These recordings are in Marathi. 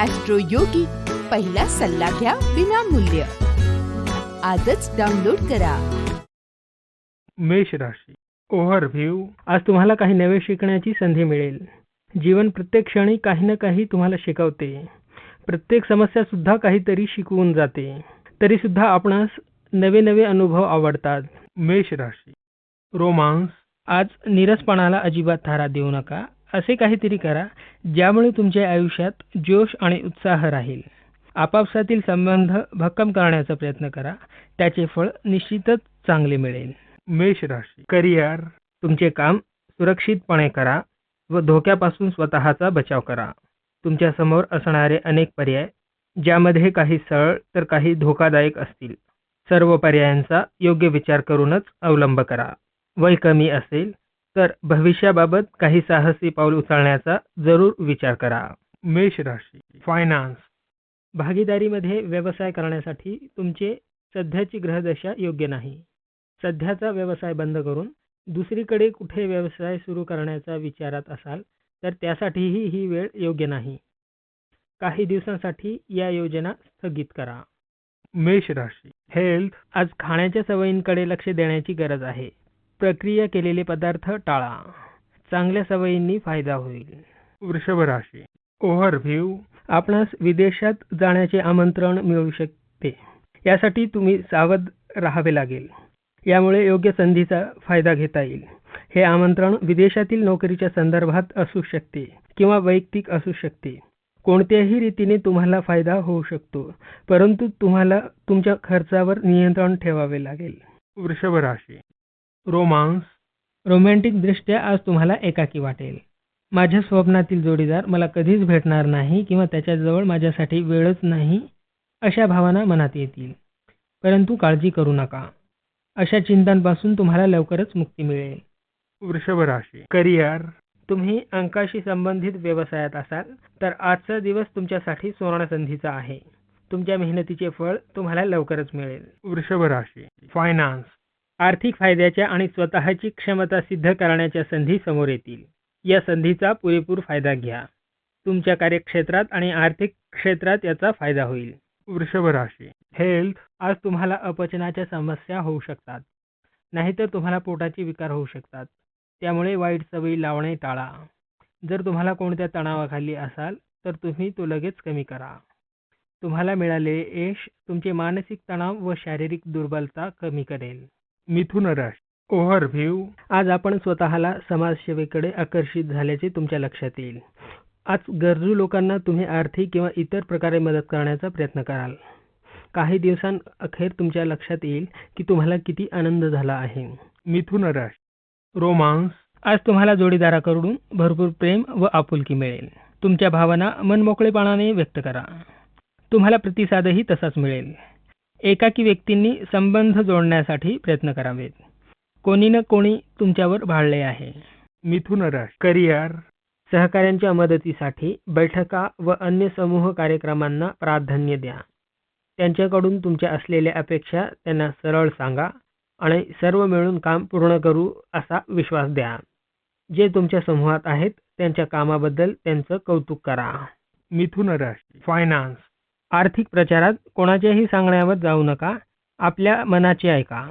ॲस्ट्रो योगी पहिला सल्ला घ्या विनामूल्य. आजच डाउनलोड करा. मेष राशी. ओव्हरव्ह्यू आज तुम्हाला काही नवे शिकण्याची संधी मिळेल. जीवन प्रत्येक क्षणी काही ना काही तुम्हाला शिकवते. प्रत्येक समस्या सुद्धा काहीतरी शिकवून जाते. तरी सुद्धा आपणास नवे नवे अनुभव आवडतात. मेष राशी. रोमांस. आज निरसपणाला अजिबात थारा देऊ नका. असे काहीतरी करा ज्यामुळे तुमच्या आयुष्यात जोश आणि उत्साह राहील. आपापसातील संबंध भक्कम करण्याचा प्रयत्न करा त्याचे फळ निश्चितच चांगले मिळेल. मेष राशी करिअर. तुमचे काम सुरक्षितपणे करा व धोक्यापासून स्वतःचा बचाव करा. तुमच्यासमोर असणारे अनेक पर्याय ज्यामध्ये काही सरळ तर काही धोकादायक असतील. सर्व पर्यायांचा योग्य विचार करूनच अवलंब करा. वय कमी असेल तर भविष्याबाबत काही साहसी पाऊल उचलण्याचा जरूर विचार करा. मेष राशी. फायनान्स भागीदारीमध्ये व्यवसाय करण्यासाठी तुमचे सध्याची ग्रहदशा योग्य नाही. सध्याचा व्यवसाय बंद करून दुसरीकडे कुठे व्यवसाय सुरू करण्याचा विचारात असाल तर त्यासाठीही ही वेळ योग्य नाही. काही दिवसांसाठी या योजना स्थगित करा. मेष राशी. हेल्थ आज खाण्याच्या सवयींकडे लक्ष देण्याची गरज आहे. प्रक्रिया केलेले पदार्थ टाळा. चांगल्या सवयींनी फायदा होईल. वृषभ राशी ओव्हरव्ह्यू. आपणास विदेशात जाण्याचे आमंत्रण मिळू शकते. यासाठी तुम्ही सावध राहावे लागेल. यामुळे योग्य संधीचा फायदा घेता येईल. हे आमंत्रण विदेशातील नोकरीच्या संदर्भात असू शकते किंवा वैयक्तिक असू शकते. कोणत्याही रीतीने तुम्हाला फायदा होऊ शकतो परंतु तुम्हाला तुमच्या खर्चावर नियंत्रण ठेवावे लागेल. वृषभ राशी रोमांस. रोमॅन्टिक दृष्ट्या आज तुम्हाला एकाकी वाटेल. माझ्या स्वप्नातील जोडीदार मला कधीच भेटणार नाही किंवा त्याच्याजवळ माझ्यासाठी वेळच नाही अशा भावना मनात येतील. परंतु काळजी करू नका. अशा चिंतांपासून तुम्हाला लवकरच मुक्ती मिळेल. वृषभ राशी. करिअर. तुम्ही अंकाशी संबंधित व्यवसायात असाल तर आजचा दिवस तुमच्यासाठी सुवर्ण संधीचा आहे. तुमच्या मेहनतीचे फळ तुम्हाला लवकरच मिळेल. वृषभ राशी. फायनान्स. आर्थिक फायद्याच्या आणि स्वतःची क्षमता सिद्ध करण्याच्या संधी समोर येतील. या संधीचा पुरेपूर फायदा घ्या. तुमच्या कार्यक्षेत्रात आणि आर्थिक क्षेत्रात याचा फायदा होईल. वृषभ राशी हेल्थ आज तुम्हाला अपचनाच्या समस्या होऊ शकतात. नाहीतर तुम्हाला पोटाचे विकार होऊ शकतात. त्यामुळे वाईट सवयी लावणे टाळा. जर तुम्हाला कोणत्या तणावाखाली असाल तर तुम्ही तो लगेच कमी करा. तुम्हाला मिळालेले यश तुमचे मानसिक तणाव व शारीरिक दुर्बलता कमी करेल. मिथुन राशी ओव्हरव्ह्यू आज आपण स्वतःला समाजसेवेकडे आकर्षित झाल्याचे तुमच्या लक्षात येईल. आज गरजू लोकांना तुम्ही आर्थिक किंवा इतर प्रकारे मदत करण्याचा प्रयत्न कराल. काही दिवसांअखेर तुमच्या लक्षात येईल की तुम्हाला किती आनंद झाला आहे. मिथुन राशी रोमांस. आज तुम्हाला जोडीदाराकडून भरपूर प्रेम व आपुलकी मिळेल. तुमच्या भावना मनमोकळेपणाने व्यक्त करा. तुम्हाला प्रतिसादही तसाच मिळेल. एकाकी व्यक्तींनी संबंध जोडण्यासाठी प्रयत्न करावेत. कोणी ना कोणी तुमच्यावर भाळले आहे. मिथुन राशी करिअर. सहकाऱ्यांच्या मदतीसाठी बैठका व अन्य समूह कार्यक्रमांना प्राधान्य द्या. त्यांच्याकडून तुमच्या असलेल्या अपेक्षा त्यांना सरळ सांगा आणि सर्व मिळून काम पूर्ण करू असा विश्वास द्या. जे तुमच्या समूहात आहेत त्यांच्या कामाबद्दल त्यांचं कौतुक करा. मिथुन राशी फायनान्स आर्थिक प्रचारात कोणाच्याही सांगण्यावर जाऊ नका. आपल्या मनाचे ऐका.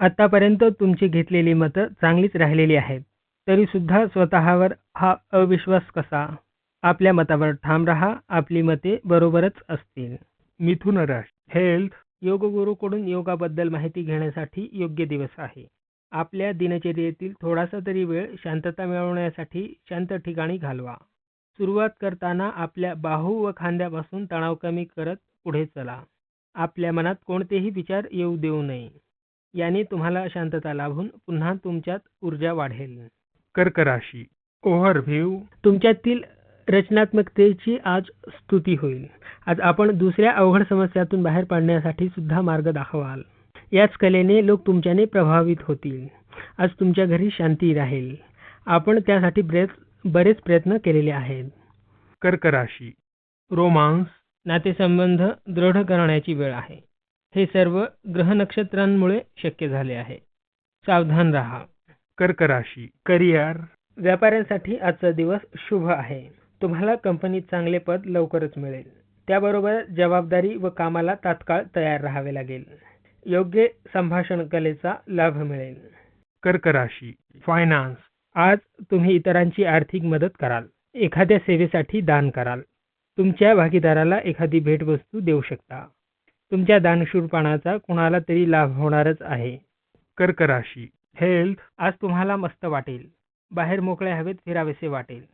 आतापर्यंत तुमची घेतलेली मतं चांगलीच राहिलेली आहेत. तरी सुद्धा स्वतःवर हा अविश्वास कसा? आपल्या मतावर ठाम राहा. आपली मते बरोबरच असतील. मिथुन राशी हेल्थ योगगुरूकडून योगाबद्दल माहिती घेण्यासाठी योग्य दिवस आहे. आपल्या दिनचर्येतील थोडासा तरी वेळ शांतता मिळवण्यासाठी शांत ठिकाणी घालवा. सुरुवात करताना आपल्या बाहू व खांद्यापासून तणाव कमी करत पुढे चला. आपल्या मनात कोणतेही विचार येऊ देऊ नये. याने तुम्हाला शांतता लाभून पुन्हा तुमच्यात ऊर्जा वाढेल. कर्क राशी ओव्हरव्ह्यू तुमच्यातील रचनात्मकतेची आज स्तुती होईल. आज आपण दुसऱ्या अवघड समस्यातून बाहेर पडण्यासाठी सुद्धा मार्ग दाखवाल. याच कलेने लोक तुमच्याने प्रभावित होतील. आज तुमच्या घरी शांती राहील. आपण त्यासाठी बरेच बरेच प्रयत्न केलेले आहेत. कर्क राशी रोमांस. नातेसंबंध दृढ करण्याची वेळ आहे. हे सर्व ग्रह नक्षत्रांमुळे शक्य झाले आहे. सावधान राहा. कर्क राशी करिअर. व्यापाऱ्यांसाठी आजचा दिवस शुभ आहे. तुम्हाला कंपनीत चांगले पद लवकरच मिळेल. त्याबरोबर जबाबदारी व कामाला तात्काळ तयार राहावे लागेल. योग्य संभाषण कलेचा लाभ मिळेल. कर्क राशी फायनान्स. आज तुम्ही इतरांची आर्थिक मदत कराल. एखाद्या सेवेसाठी दान कराल. तुमच्या भागीदाराला एखादी भेटवस्तू देऊ शकता. तुमच्या दानशूरपणाचा कुणाला तरी लाभ होणारच आहे. कर्क राशी. हेल्थ आज तुम्हाला मस्त वाटेल. बाहेर मोकळ्या हवेत फिरावेसे वाटेल.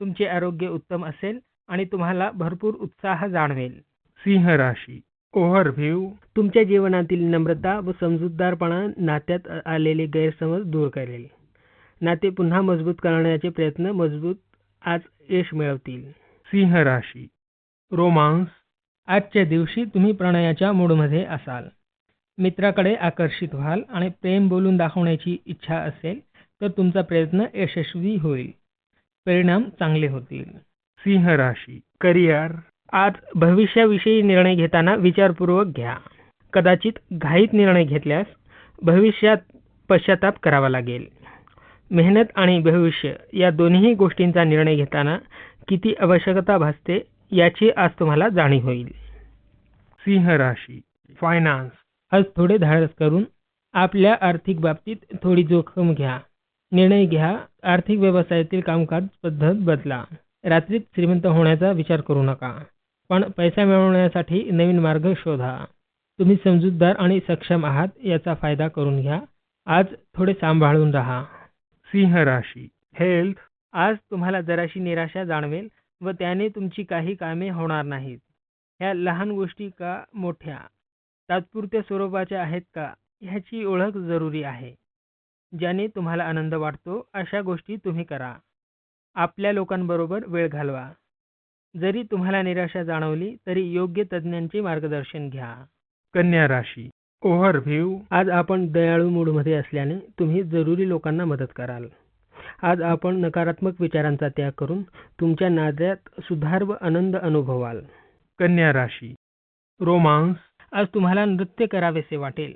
तुमचे आरोग्य उत्तम असेल आणि तुम्हाला भरपूर उत्साह जाणवेल. सिंह राशी. ओव्हरव्ह्यू तुमच्या जीवनातील नम्रता व समजूतदारपणा नात्यात आलेले गैरसमज दूर करेल. नाते पुन्हा मजबूत करण्याचे प्रयत्न मजबूत आज यश मिळवतील. सिंह राशी. रोमांस. आजच्या दिवशी तुम्ही प्रणयाच्या मूडमध्ये असाल. मित्राकडे आकर्षित व्हाल आणि प्रेम बोलून दाखवण्याची इच्छा असेल तर तुमचा प्रयत्न यशस्वी होईल. परिणाम चांगले होतील. सिंह राशी. करिअर. आज भविष्याविषयी निर्णय घेताना विचारपूर्वक घ्या. कदाचित घाईत निर्णय घेतल्यास भविष्यात पश्चाताप करावा लागेल. मेहनत आणि भविष्य या दोन्ही गोष्टींचा निर्णय घेताना किती आवश्यकता भासते याची आज तुम्हाला जाणीव होईल. सिंह राशी फायनान्स आज थोडे धाडस करून आपल्या आर्थिक बाबतीत थोडी जोखम घ्या. निर्णय घ्या. आर्थिक व्यवसायातील कामकाज पद्धत बदला. रात्रीत श्रीमंत होण्याचा विचार करू नका. पण पैसा मिळवण्यासाठी नवीन मार्ग शोधा. तुम्ही समजूतदार आणि सक्षम आहात याचा फायदा करून घ्या. आज थोडे सांभाळून राहा. सिंह राशी. हेल्थ आज तुम्हाला जराशी निराशा जाणवेल व त्याने तुमची काही कामे होणार नाहीत. ह्या लहान गोष्टी का मोठ्या? तात्पुरत्या स्वरूपाच्या आहेत का? ह्याची ओळख जरुरी आहे. ज्याने तुम्हाला आनंद वाटतो अशा गोष्टी तुम्ही करा. आपल्या लोकांबरोबर वेळ घालवा. जरी तुम्हाला निराशा जाणवली तरी योग्य तज्ज्ञांचे मार्गदर्शन घ्या. कन्या राशी. ओव्हरव्ह्यू. आज आपण दयाळू मूडमध्ये असल्याने तुम्ही जरुरी लोकांना मदत कराल. आज आपण नकारात्मक विचारांचा त्याग करून तुमच्या नात्यात सुधार व आनंद अनुभवाल. कन्या राशी. रोमांस. आज तुम्हाला नृत्य करावेसे वाटेल.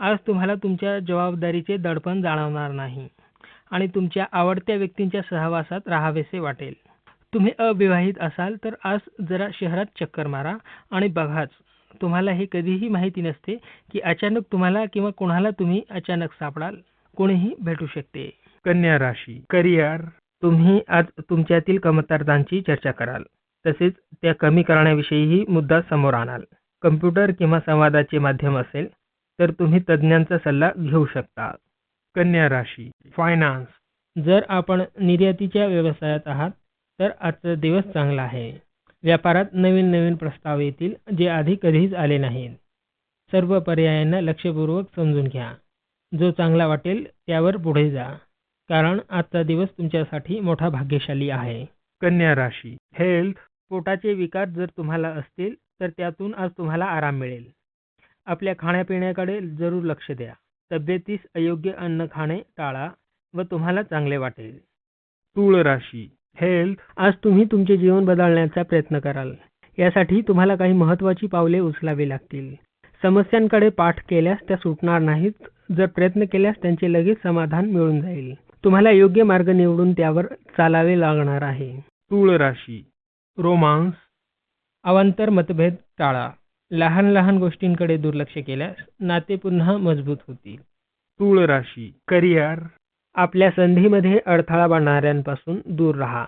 आज तुम्हाला तुमच्या जबाबदारीचे दडपण जाणवणार नाही. आणि तुमच्या आवडत्या व्यक्तींच्या सहवासात राहावेसे वाटेल. तुम्ही अविवाहित असाल तर आज जरा शहरात चक्कर मारा आणि बघाच. तुम्हाला हे कधीही माहिती नसते की अचानक तुम्हाला किंवा कोणाला तुम्ही अचानक सापडाल कोणीही भेटू शकते. कन्या राशी करिअर. तुम्ही आज तुमच्यातील कमतरतांची चर्चा कराल तसेच त्या कमी करण्याविषयीही मुद्दा समोर आणाल. कम्प्युटर किंवा संवादाचे माध्यम असेल तर तुम्ही तज्ज्ञांचा सल्ला घेऊ शकता. कन्या राशी फायनान्स जर आपण निर्यातीच्या व्यवसायात आहात तर आजचा दिवस चांगला आहे. व्यापारात नवीन नवीन प्रस्ताव येतील जे आधी कधीच आले नाहीत. सर्व पर्यायांना लक्षपूर्वक समजून घ्या. जो चांगला वाटेल त्यावर पुढे जा. कारण आजचा दिवस तुमच्यासाठी मोठा भाग्यशाली आहे. कन्या राशी. हेल्थ पोटाचे विकार जर तुम्हाला असतील तर त्यातून आज तुम्हाला आराम मिळेल. आपल्या खाण्यापिण्याकडे जरूर लक्ष द्या. तब्येतीस अयोग्य अन्न खाणे टाळा व तुम्हाला चांगले वाटेल. तूळ राशी हेल्थ आज तुम्ही तुमचे जीवन बदलण्याचा प्रयत्न कराल. यासाठी तुम्हाला काही महत्त्वाची पावले उचलावी लागतील. समस्यांकडे पाठ केल्यास त्या सुटणार नाहीत. जर प्रयत्न केल्यास त्यांचे लगेच समाधान मिळून जाईल. तुम्हाला योग्य मार्ग निवडून त्यावर चालावे लागणार आहे. तूळ राशी. रोमांस. अवांतर मतभेद टाळा. लहान लहान गोष्टींकडे दुर्लक्ष केल्यास नाते पुन्हा मजबूत होतील. तूळ राशी. करिअर. आपल्या संधीमध्ये अडथळा बांधणाऱ्यांपासून दूर राहा.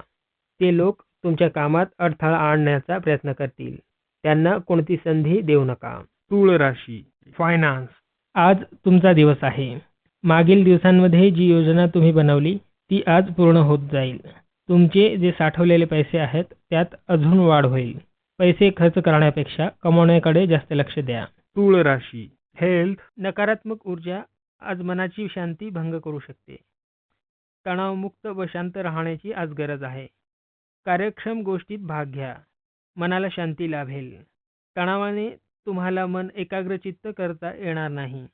ते लोक तुमच्या कामात अडथळा आणण्याचा प्रयत्न करतील. त्यांना कोणती संधी देऊ नका. तूळ राशी. फायनान्स आज तुमचा दिवस आहे. मागील दिवसांमध्ये जी योजना तुम्ही बनवली ती आज पूर्ण होत जाईल. तुमचे जे साठवलेले पैसे आहेत त्यात अजून वाढ होईल. पैसे खर्च करण्यापेक्षा कमवण्याकडे जास्त लक्ष द्या. तूळ राशी. हेल्थ नकारात्मक ऊर्जा आज मनाची शांती भंग करू शकते. तणावमुक्त व शांत राहण्याची आज गरज आहे. कार्यक्षम गोष्टीत भाग घ्या. मनाला शांती लाभेल. तणावाने तुम्हाला मन एकाग्रचित्त करता येणार नाही.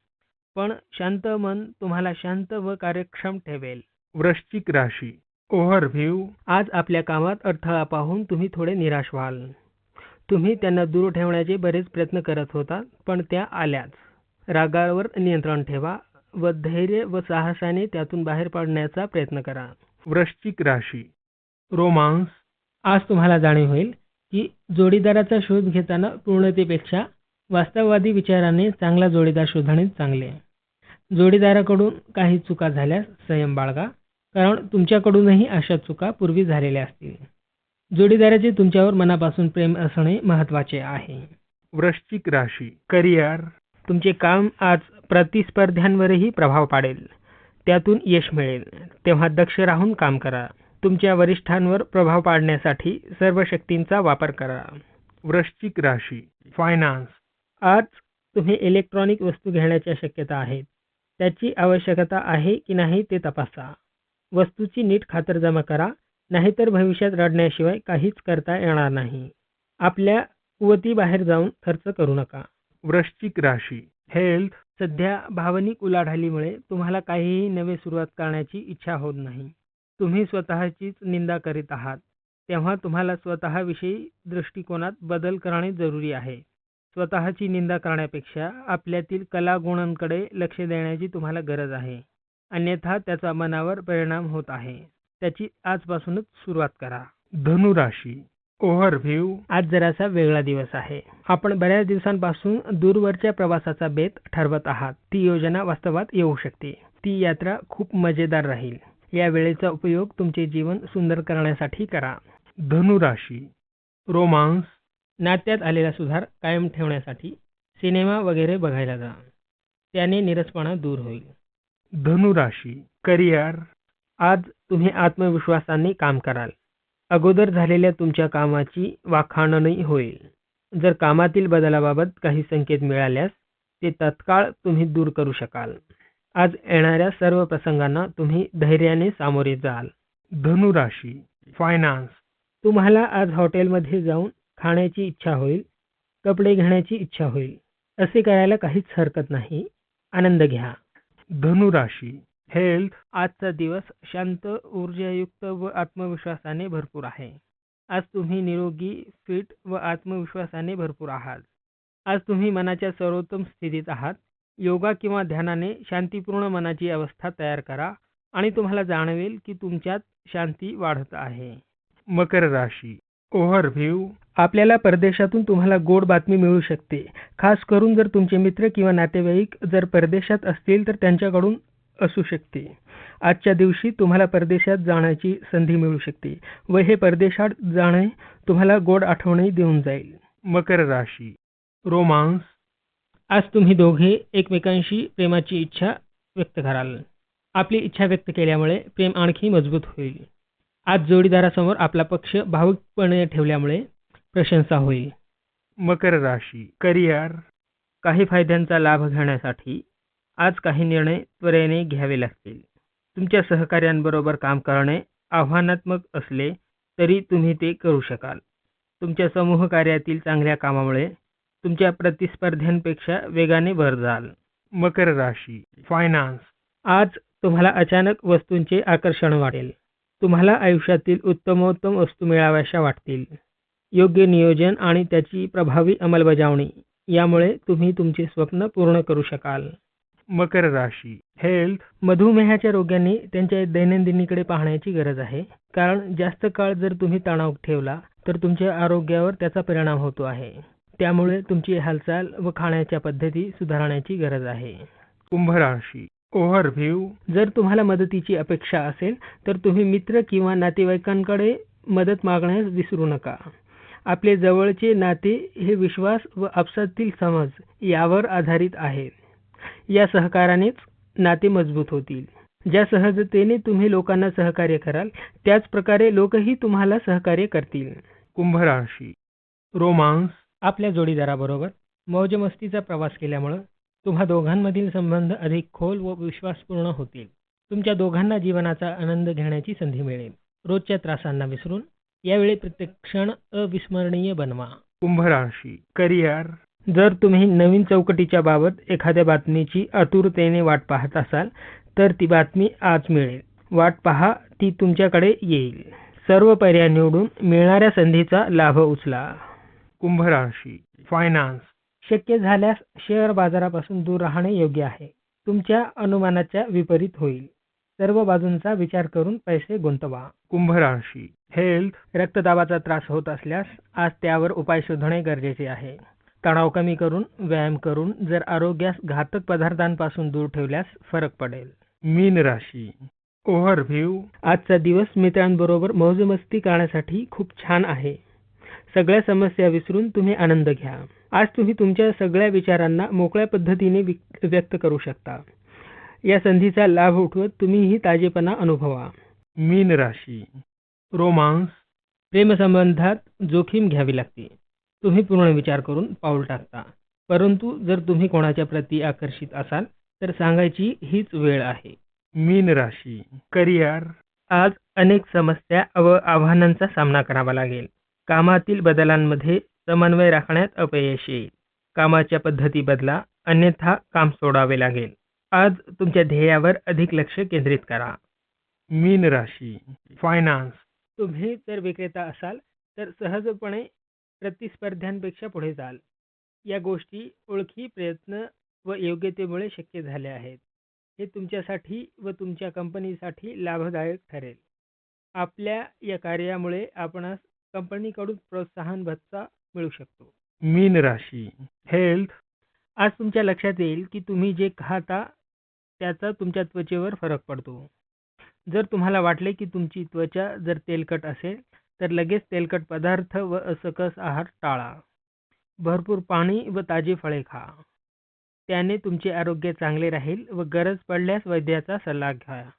पण शांत मन तुम्हाला शांत व कार्यक्षम ठेवेल. वृश्चिक राशी. ओव्हरव्ह्यू. आज आपल्या कामात अडथळा पाहून तुम्ही थोडे निराश व्हाल. तुम्ही त्यांना दूर ठेवण्याचे बरेच प्रयत्न करत होता पण त्या आल्याच. रागावर नियंत्रण ठेवा. व धैर्य व साहसाने त्यातून बाहेर पडण्याचा प्रयत्न करा. वृश्चिक राशी. रोमांस. आज तुम्हाला जाणीव होईल की जोडीदाराचा शोध घेताना पूर्णतेपेक्षा वास्तववादी विचाराने चांगला जोडीदार शोधणे चांगले. जोडीदाराकडून काही चुका झाल्यास संयम बाळगा कारण तुमच्याकडूनही अशा चुका पूर्वी झालेल्या असतील. जोडीदाराचे तुमच्यावर मनापासून प्रेम असणे महत्त्वाचे आहे. वृश्चिक राशी. करिअर. तुमचे काम आज प्रतिस्पर्ध्यांवरही प्रभाव पाडेल. त्यातून यश मिळेल. तेव्हा दक्ष राहून काम करा. तुमच्या वरिष्ठांवर प्रभाव पाडण्यासाठी सर्व शक्तींचा वापर करा. वृश्चिक राशी फायनान्स आज तुम्ही इलेक्ट्रॉनिक वस्तू घेण्याच्या शक्यता आहेत. त्याची आवश्यकता आहे की नाही ते तपासा. वस्तूची नीट खातरजमा करा. नाहीतर भविष्यात रडण्याशिवाय काहीच करता येणार नाही. आपल्या कुवतीबाहेर जाऊन खर्च करू नका. वृश्चिक राशी हेल्थ सध्या भावनिक उलाढालीमुळे तुम्हाला काहीही नवे सुरुवात करण्याची इच्छा होत नाही. तुम्ही स्वतःचीच निंदा करीत आहात. तेव्हा तुम्हाला स्वतःविषयी दृष्टिकोनात बदल करणे जरुरी आहे. स्वतःची निंदा करण्यापेक्षा आपल्यातील कलागुणांकडे लक्ष देण्याची तुम्हाला गरज आहे. अन्यथा त्याचा मनावर परिणाम होत आहे. त्याची आजपासूनच सुरुवात करा. धनुराशी. ओव्हरव्ह्यू. आज जरासा वेगळा दिवस आहे. आपण बऱ्याच दिवसांपासून दूरवरच्या प्रवासाचा बेत ठरवत आहात. ती योजना वास्तवात येऊ शकते. ती यात्रा खूप मजेदार राहील. या वेळेचा उपयोग तुमचे जीवन सुंदर करण्यासाठी करा. धनुराशी. रोमांस. नात्यात आलेला सुधार कायम ठेवण्यासाठी सिनेमा वगैरे बघायला जा. त्याने निरसपणा दूर होईल. धनुराशी. करिअर. आज तुम्ही आत्मविश्वासाने काम कराल. अगोदर झालेल्या तुमच्या कामाची वाखाणणी होईल. जर कामातील बदलाबाबत काही संकेत मिळाल्यास ते तत्काळ तुम्ही दूर करू शकाल. आज येणाऱ्या सर्व प्रसंगांना तुम्ही धैर्याने सामोरे जाल. धनुराशी फायनान्स तुम्हाला आज हॉटेलमध्ये जाऊन खाण्याची इच्छा होईल कपडे घेण्याची इच्छा होईल असे करायला काहीच हरकत नाही. आनंद घ्या. धनुराशी हेल्थ आजचा दिवस शांत ऊर्जायुक्त व आत्मविश्वासाने भरपूर आहे. आज तुम्ही निरोगी फिट व आत्मविश्वासाने भरपूर आहात. आज तुम्ही मनाच्या सर्वोत्तम स्थितीत आहात. योगा किंवा ध्यानाने शांतीपूर्ण मनाची अवस्था तयार करा आणि तुम्हाला जाणवेल की तुमच्यात शांती वाढत आहे. मकर राशी. ओव्हरव्ह्यू आपल्याला परदेशातून तुम्हाला गोड बातमी मिळू शकते. खास करून जर तुमचे मित्र किंवा नातेवाईक जर परदेशात असतील तर त्यांच्याकडून असू शकते. आजच्या दिवशी तुम्हाला परदेशात जाण्याची संधी मिळू शकते व हे परदेशात जाणे तुम्हाला गोड आठवणी देऊन जाईल. मकर राशी रोमांस. आज तुम्ही दोघे एकमेकांशी प्रेमाची इच्छा व्यक्त कराल. आपली इच्छा व्यक्त केल्यामुळे प्रेम आणखी मजबूत होईल. आज जोडीदारासमोर आपला पक्ष भावुकपणे ठेवल्यामुळे प्रशंसा होईल. मकर राशी करिअर. काही फायद्यांचा लाभ घेण्यासाठी आज काही निर्णय त्वरेने घ्यावे लागतील. तुमच्या सहकार्यांबरोबर काम करणे आव्हानात्मक असले तरी तुम्ही ते करू शकाल. तुमच्या समूह कार्यातील चांगल्या कामामुळे तुमच्या प्रतिस्पर्ध्यांपेक्षा वेगाने वर जाल. मकर राशी फायनान्स आज तुम्हाला अचानक वस्तूंचे आकर्षण वाटेल. तुम्हाला आयुष्यातील उत्तमोत्तम वस्तू मिळाव्याशा वाटतील. योग्य नियोजन आणि त्याची प्रभावी अंमलबजावणी यामुळे तुम्ही तुमचे स्वप्न पूर्ण करू शकाल. मकर राशी. हेल्थ मधुमेहाच्या रोग्यांनी त्यांच्या दैनंदिनीकडे पाहण्याची गरज आहे. कारण जास्त काळ जर तुम्ही तणाव ठेवला तर तुमच्या आरोग्यावर त्याचा परिणाम होतो आहे. त्यामुळे तुमची हालचाल व खाण्याच्या पद्धती सुधारण्याची गरज आहे. कुंभ राशी. ओव्हरव्ह्यू जर तुम्हाला मदतीची अपेक्षा असेल तर तुम्ही मित्र किंवा नातेवाईकांकडे मदत मागण्यास विसरू नका. आपले जवळचे नाते हे विश्वास व आपसातील समज यावर आधारित आहे या सहकारानेच नाते मजबूत होतील. ज्या सहजतेने तुम्ही लोकांना सहकार्य कराल त्याच प्रकारे लोकही तुम्हाला सहकार्य करतील. कुंभ राशी रोमांस. आपल्या जोडीदाराबरोबर मौजमस्तीचा प्रवास केल्यामुळं तुम्हा दोघांमधील संबंध अधिक खोल व विश्वासपूर्ण होतील. तुमच्या दोघांना जीवनाचा आनंद घेण्याची संधी मिळेल. रोजच्या त्रासांना विसरून यावेळी प्रत्येक क्षण अविस्मरणीय बनवा. कुंभ राशी करिअर. जर तुम्ही नवीन चौकटीच्या बाबत एखाद्या बातमीची आतुरतेने वाट पाहत असाल तर ती बातमी आज मिळेल. वाट पहा ती तुमच्याकडे येईल. सर्व पर्याय निवडून मिळणाऱ्या संधीचा लाभ उचला. कुंभ राशी फायनान्स शक्य झाल्यास शेअर बाजारापासून दूर राहणे योग्य आहे. तुमच्या अनुमानाच्या विपरीत होईल. सर्व बाजूंचा विचार करून पैसे गुंतवा. कुंभ राशी हेल्थ रक्तदाबाचा त्रास होत असल्यास आज त्यावर उपाय शोधणे गरजेचे आहे. तणाव कमी करून व्यायाम करून जर आरोग्यास घातक पदार्थांपासून दूर ठेवल्यास फरक पडेल. मीन राशी. ओव्हरव्ह्यू. आजचा दिवस मित्रांबरोबर मौजमस्ती करण्यासाठी खूप छान आहे. सगळ्या समस्या विसरून तुम्ही आनंद घ्या. आज तुम्ही तुमच्या सगळ्या विचारांना मोकळ्या पद्धतीने व्यक्त करू शकता. या संधीचा लाभ उठवत तुम्हीही ताजेपणा अनुभवा. मीन राशी. रोमांस. प्रेमसंबंधात जोखीम घ्यावी लागते. तुम्ही पूर्ण विचार करून पाऊल टाकता. परंतु जर तुम्ही कोणाच्या प्रती आकर्षित असाल तर सांगायची हीच वेळ आहे. मीन राशी करिअर. आज अनेक समस्या व आव्हानांचा सामना करावा लागेल. कामातील बदलांमध्ये समन्वय राखण्यात अपयश येईल. कामाच्या पद्धती बदला अन्यथा काम सोडावे लागेल. आज तुमच्या ध्येयावर अधिक लक्ष केंद्रित करा. मीन राशी फायनान्स तुम्ही जर विक्रेता असाल तर सहजपणे प्रतिस्पर्ध्यांपेक्षा पुढे जाल. या गोष्टी ओळखी प्रयत्न व योग्यतेमुळे शक्य झाल्या आहेत. हे तुमच्यासाठी व तुमच्या कंपनीसाठी लाभदायक ठरेल. आपल्या या कार्यामुळे आपणास कंपनीकडून प्रोत्साहन भत्ता मिळू शकतो. मीन राशी हेल्थ आज तुमच्या लक्षात येईल की तुम्ही जे खाता त्याचा तुमच्या त्वचेवर फरक पडतो. जर तुम्हाला वाटले की तुमची त्वचा जर तेलकट असेल तर लगेच तेलकट पदार्थ व असकस आहार टाळा. भरपूर पाणी व ताजी फळे खा. त्याने तुमचे आरोग्य चांगले राहील व गरज पडल्यास वैद्याचा सल्ला घ्या.